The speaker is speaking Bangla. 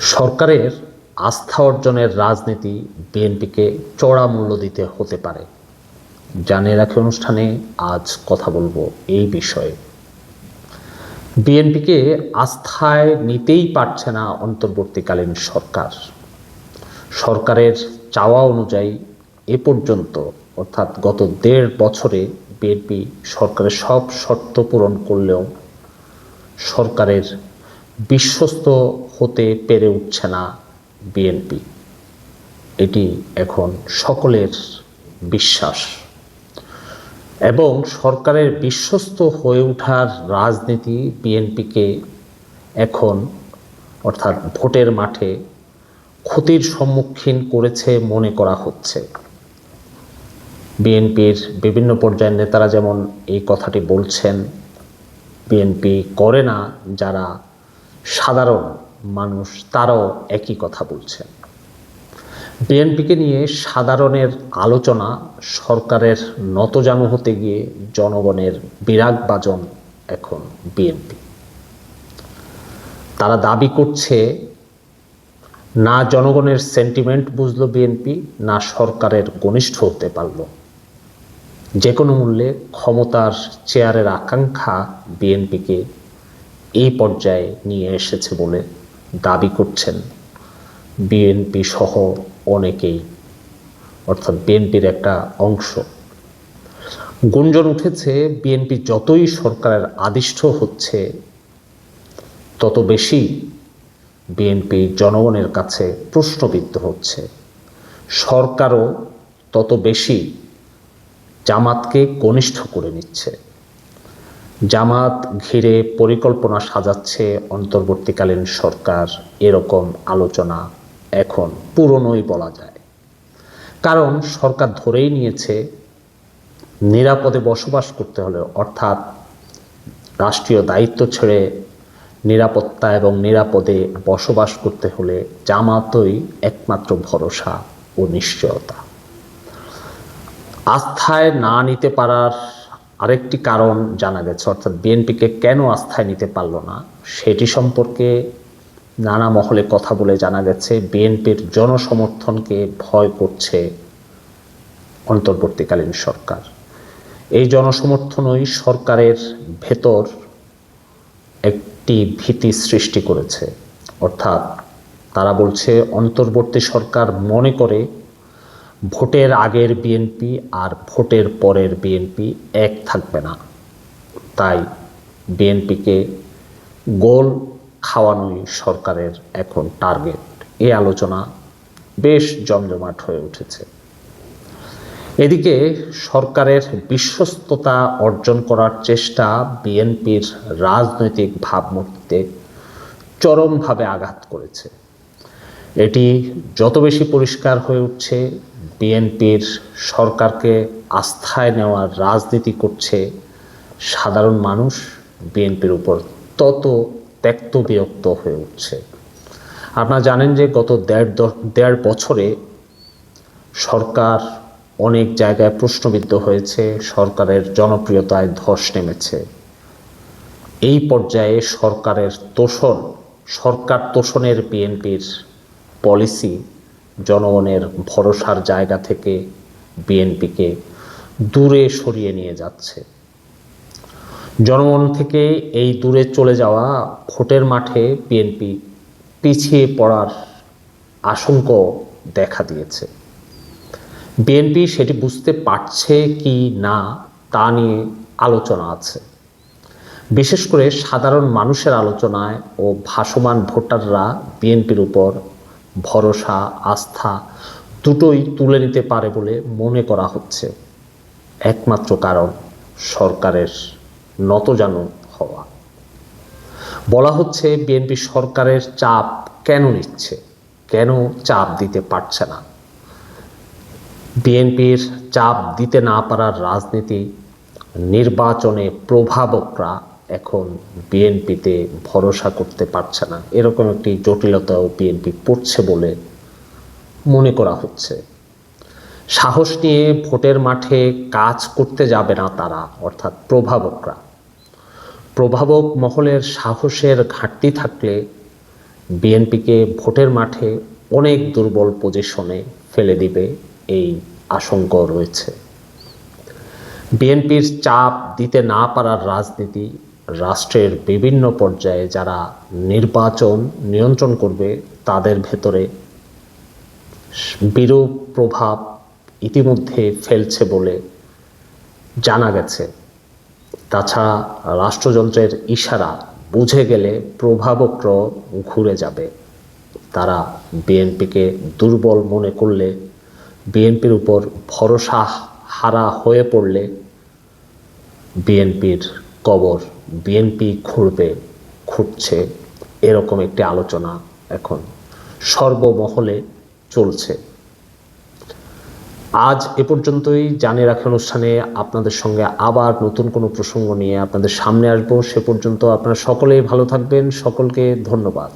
সরকারের আস্থা অর্জনের রাজনীতি বিএনপিকে চড়া মূল্য দিতে হতে পারে। জানিয়ে রাখি অনুষ্ঠানে আজ কথা বলব এই বিষয়ে। বিএনপিকে আস্থায় নিতেই পারছে না অন্তর্বর্তীকালীন সরকার। সরকারের চাওয়া অনুযায়ী এ পর্যন্ত, অর্থাৎ গত দেড় বছরে বিএনপি সরকারের সব শর্ত পূরণ করলেও সরকারের বিশ্বস্ত হতে পেরে উঠছে না বিএনপি। এটি এখন সকলের বিশ্বাস। এবং সরকারের বিশ্বস্ত হয়ে ওঠার রাজনীতি বিএনপিকে এখন অর্থাৎ ভোটের মাঠে ক্ষতির সম্মুখীন করেছে মনে করা হচ্ছে। বিএনপির বিভিন্ন পর্যায়ের নেতারা যেমন এই কথাটি বলছেন, বিএনপি করে না যারা সাধারণ মানুষ তারাও একই কথা বলছেন। বিএনপিকে নিয়ে সাধারণের আলোচনা, সরকারের নতজানু হতে গিয়ে জনগণের বিরাগ বাজন এখন বিএনপি। তারা দাবি করছে, না জনগণের সেন্টিমেন্ট বুঝলো বিএনপি, না সরকারের ঘনিষ্ঠ হতে পারল। যে কোনো মূল্যে ক্ষমতার চেয়ারের আকাঙ্ক্ষা বিএনপিকে এই পর্যায়ে নিয়ে এসেছে বলে দাবি করছেন বিএনপি সহ অনেকেই, অর্থাৎ বিএনপির একটা অংশ। গুঞ্জন উঠেছে, বিএনপি যতই সরকারের আদিষ্ট হচ্ছে, তত বেশি বিএনপি জনগণের কাছে প্রশ্নবিদ্ধ হচ্ছে। সরকারও তত বেশি জামাতকে কনিষ্ঠ করে নিচ্ছে। জামাত ঘিরে পরিকল্পনা সাজাচ্ছে অন্তর্বর্তীকালীন সরকার। এরকম আলোচনা এখন পুরনোই বলা যায়। কারণ সরকার ধরেই নিয়েছে নিরাপদে বসবাস করতে হলে, অর্থাৎ রাষ্ট্রীয় দায়িত্ব ছেড়ে নিরাপত্তা এবং নিরাপদে বসবাস করতে হলে জামাতই একমাত্র ভরসা ও নিশ্চয়তা। আস্থায় না নিতে পারার আরেকটি কারণ জানা গেছে, অর্থাৎ বিএনপিকে কেন আস্থায় নিতে পারল না, সেটি সম্পর্কে নানা মহলে কথা বলে জানা গেছে। বিএনপির জনসমর্থনকে ভয় করছে অন্তর্বর্তীকালীন সরকার। এই জনসমর্থনই সরকারের ভেতর একটি ভীতি সৃষ্টি করেছে। অর্থাৎ তারা বলছে, অন্তর্বর্তী সরকার মনে করে ভোটের আগের বিএনপি আর ভোটের পরের বিএনপি এক থাকবে না। তাই বিএনপিকে গোল খাওয়ানোই সরকারের এখন টার্গেট। এই আলোচনা বেশ জমজমাট হয়ে উঠেছে। এদিকে সরকারের বিশ্বস্ততা অর্জন করার চেষ্টা বিএনপির রাজনৈতিক ভাবমূর্তিতে চরমভাবে আঘাত করেছে। এটি যত বেশি পরিষ্কার হয়ে উঠছে বিএনপির সরকারকে আস্থায় নেওয়ার রাজনীতি করছে সাধারণ মানুষ, বিএনপির উপর তত ত্যক্ত বিরক্ত হয়ে উঠছে। আপনারা জানেন যে গত দেড় দেড় বছরে সরকার অনেক জায়গায় প্রশ্নবিদ্ধ হয়েছে, সরকারের জনপ্রিয়তায় ধস নেমেছে। এই পর্যায়ে সরকারের তোষণ, সরকার তোষণের বিএনপির পলিসি জনগণের ভরসার জায়গা থেকে বিএনপিকে দূরে সরিয়ে নিয়ে যাচ্ছে। জনগণ থেকে এই দূরে চলে যাওয়া ভোটের মাঠে বিএনপি পিছিয়ে পড়ার আশঙ্ক দেখা দিয়েছে। বিএনপি সেটি বুঝতে পারছে কি না তা নিয়ে আলোচনা আছে। বিশেষ করে সাধারণ মানুষের আলোচনায় ও ভাসমান ভোটাররা বিএনপির উপর ভরসা, আস্থা দুটোই তুলে নিতে পারে বলে মনে করা হচ্ছে। একমাত্র কারণ সরকারের নতজানু হওয়া। বলা হচ্ছে, বিএনপি সরকারের চাপ কেন নিচ্ছে? কেন চাপ দিতে পারছে না? বিএনপির চাপ দিতে না পারার রাজনীতি নির্বাচনে প্রভাবকরা এখন বিএনপিতে ভরসা করতে পারছে না। এরকম একটি জটিলতাও বিএনপি পড়ছে বলে মনে করা হচ্ছে। সাহস নিয়ে ভোটের মাঠে কাজ করতে যাবে না তারা, অর্থাৎ প্রভাবকরা। প্রভাবক মহলের সাহসের ঘাটতি থাকলে বিএনপিকে ভোটের মাঠে অনেক দুর্বল পজিশনে ফেলে দিবে এই আশঙ্কা রয়েছে। বিএনপির চাপ দিতে না পারার রাজনীতি রাষ্ট্রের বিভিন্ন পর্যায়ে যারা নির্বাচন নিয়ন্ত্রণ করবে, তাদের ভেতরে বিরূপ প্রভাব ইতিমধ্যে ফেলছে বলে জানা গেছে। তাছাড়া রাষ্ট্রযন্ত্রের ইশারা বুঝে গেলে প্রভাবক্র ঘুরে যাবে। তারা বিএনপিকে দুর্বল মনে করলে, বিএনপির উপর ভরসা হারা হয়ে পড়লে বিএনপির কবর বিএনপি খুঁড়বে খুঁটছে এরকম একটি আলোচনা এখন সর্বমহলে চলছে। আজ এ পর্যন্তই। জানিয়ে রাখে অনুষ্ঠানে আপনাদের সঙ্গে আবার নতুন কোনো প্রসঙ্গ নিয়ে আপনাদের সামনে আসব। সে পর্যন্ত আপনারা সকলেই ভালো থাকবেন। সকলকে ধন্যবাদ।